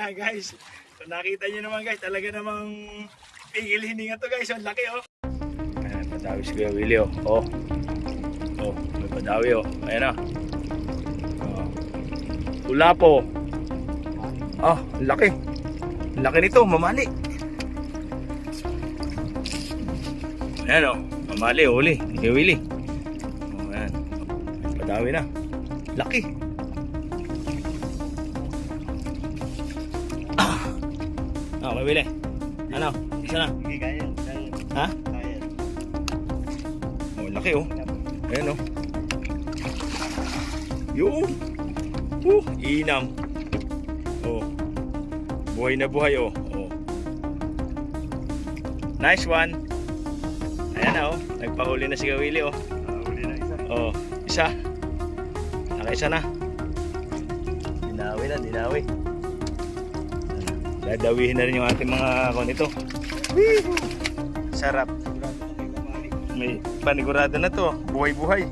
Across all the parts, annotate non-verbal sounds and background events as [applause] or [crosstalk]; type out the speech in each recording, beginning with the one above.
Ayan guys. So, nakita nyo naman guys, talaga namang pigil hininga to guys. Ang laki oh. Ayan, padawi si Kuya Willie oh. Oh. Oh, may padawi oh. Ayan na. Oh. Ula po. Ah, ang laki. Laki nito, mamali. Ayan oh. Mamali, huli. Kuya Willie. Oh, ayan. Padawi na. Laki. Ah, may bili. Ano? Isa na. Sige, kaya. Ha? Kaya. Oh, laki oh. Ayan oh. Yun. Uh, inam. Oh. Buhay na buhay oh. Oh. Nice one. Ayan na oh. Nagpahuli na si Kawili oh. Ah, uli na isa. Oh, isa. Naka isa na. Dinawi na, dinawi. Dadawihin na rin yung ating mga kon ito. Sarap. May panigurado na to. Buhay-buhay. [laughs]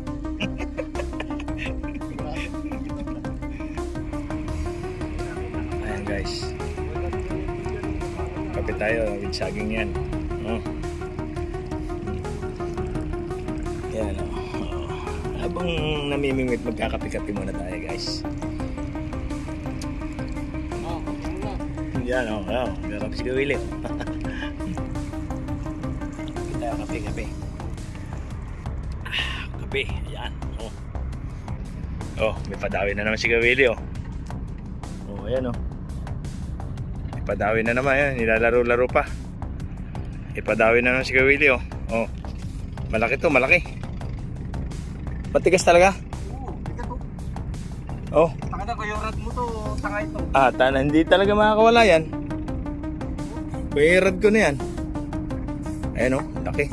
Ayan guys. Kape tayo with saging yan. Oh. Yan oh. Oh. Habang namimingwit magkakape-kape muna tayo guys. Yan oh. Oh. Meron si Willie. [laughs] Kape tayo kape-kape. Ah, kape. Ayan. Oh. Oh, may padawi na naman si Willie oh. Oh, ayan oh. May padawi na naman yan. Nilalaro-laro pa. May padawi na naman si Willie oh. Oh. Malaki to, malaki. Matigas talaga. Oh. Taka na ko yung rad mo to. Taka ito. Ah, tan hindi talaga makakawala yan. Bayarad ko na yan. Ayan oh, laki.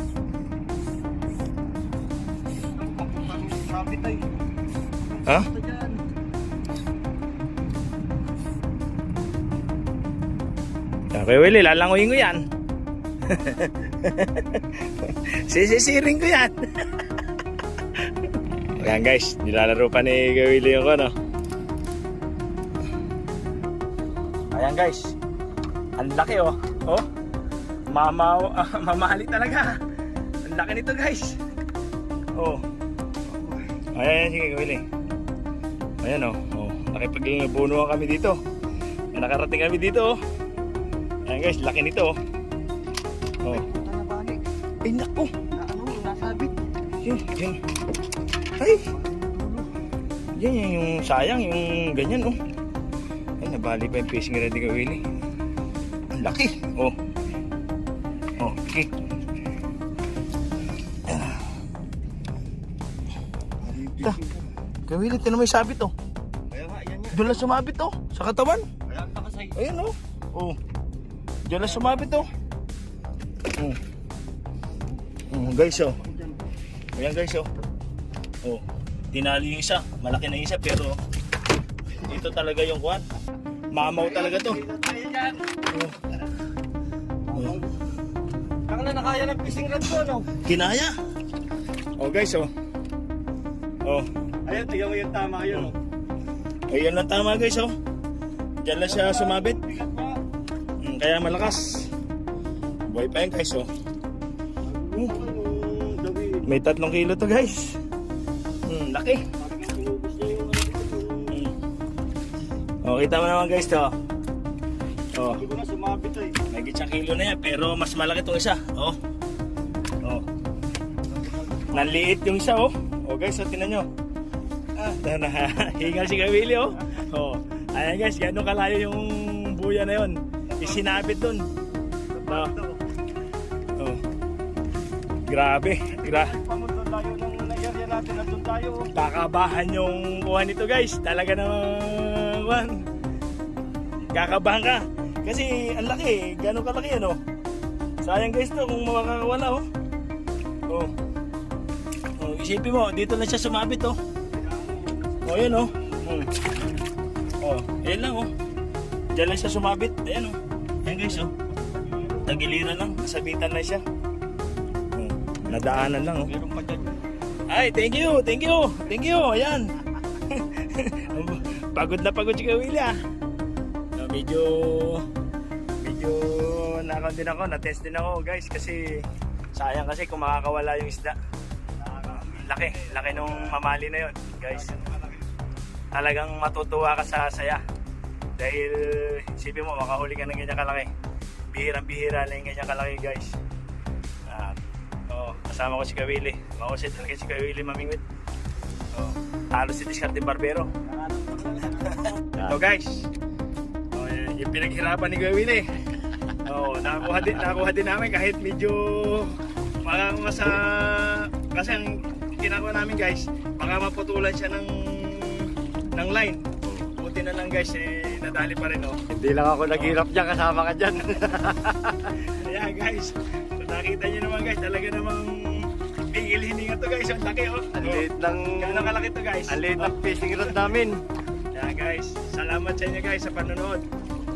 Ha? Okay, Willie, lalanguyin ko yan. [laughs] Sisisiring ko yan. [laughs] Ayan guys, nilalaro pa ni Kuya Willie yung ano. Ayan guys. Ang laki oh. Oh. Mama, [laughs] mamali talaga. Ang laki nito guys. Oh. Ayan, sige Kuya Willie. Ayan oh. Oh, nakipagbunuan kami dito. Nakarating kami dito oh. Ayan guys, laki nito oh. Oh. Ay naku. Na ano, nasabit. Yun, yun. Ay. Yan, yan yung sayang, yung ganyan oh. Ay, nabali pa yung fishing ready ka, Willie. Ang laki. Oh. Oh, okay. Ta. Kaya Willie, tinan mo yung sabit oh. Kaya nga, yan nga. Doon lang sumabit oh. Sa katawan. Kaya ang takasay. Ayan oh. Oh. Diyan lang sumabit oh. Oh. Oh, guys oh. Ayan guys oh. Oh. Tinali yung isa. Malaki na isa pero ito talaga yung kuwan. Mamaw talaga to. Oh. Oh. Taka na nakaya ng fishing rod ko, no? Kinaya. Oh guys oh. Oh. Ayun, tingnan mo yung tama yun, no? Ayan lang tama guys oh. Diyan lang siya sumabit. Mm, kaya malakas. Buhay pa yan guys oh. Oh. May tatlong kilo to guys. Hmm, laki. Hmm. Oh, kita mo naman guys to. Oh, Hindi ko na sumabit ay. may gitsang kilo na yan, pero mas malaki itong isa. Oh. Oh. Nanliit yung isa, oh. Oh guys, oh, tinan nyo. Ah, na, [laughs] hingal si Kawili, oh. Oh. Ayan guys, gano'ng kalayo yung buya na yun. Isinabit dun. Oh. Oh. Grabe. Gra Pamundon tayo ng area natin, nandun tayo. kakabahan yung kuha nito guys. Talaga namang kuhan. Kakabahan ka. Kasi ang laki, gano'ng kalaki ano. Sayang guys to kung makakawala oh. Oh. Oh, isipin mo, dito na siya sumabit oh. Oh, yan oh. Hmm. Oh, ayan lang oh. Diyan lang siya sumabit. Ayan oh. Ayan guys oh. Tagiliran lang, nasabitan na siya. Oh, nadaanan lang oh. Meron pa dyan. Ay, thank you, thank you, thank you, ayan. [laughs] pagod na pagod si Kawili ah. medyo medyo nakaw din ako, na-test din ako guys kasi sayang kasi kung makakawala yung isda. Laki, laki nung mamali na yon guys. Talagang matutuwa ka sa saya. Dahil isipin mo, makahuli ka ng ganyan kalaki. Bihirang-bihira lang yung ganyan kalaki guys. At, oh, kasama ko si Kawili. Makusit talaga si Kawili mamingwit. Oh, talo si Discarte Barbero. [laughs] Ito guys. Oh, y- yung pinaghirapan ni Kuya Willie. Oh, nakakuha din, nakakuha din namin kahit medyo mga sa kasi ang ginagawa namin guys, baka maputulan siya ng ng line. Buti na lang guys, eh, nadali pa rin oh. Hindi lang ako naghirap dyan, kasama ka dyan. [laughs] Kaya guys, so nakita niyo naman guys, talaga namang bigil hininga to guys, ang laki oh. Ang liit ng... Gano'ng kalaki to guys? Ang liit ng fishing rod namin. Yeah guys, salamat sa inyo guys sa panonood.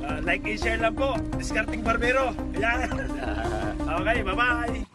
Uh, like and share lang po. Discarding Barbero. Ayan. [laughs] okay, bye-bye.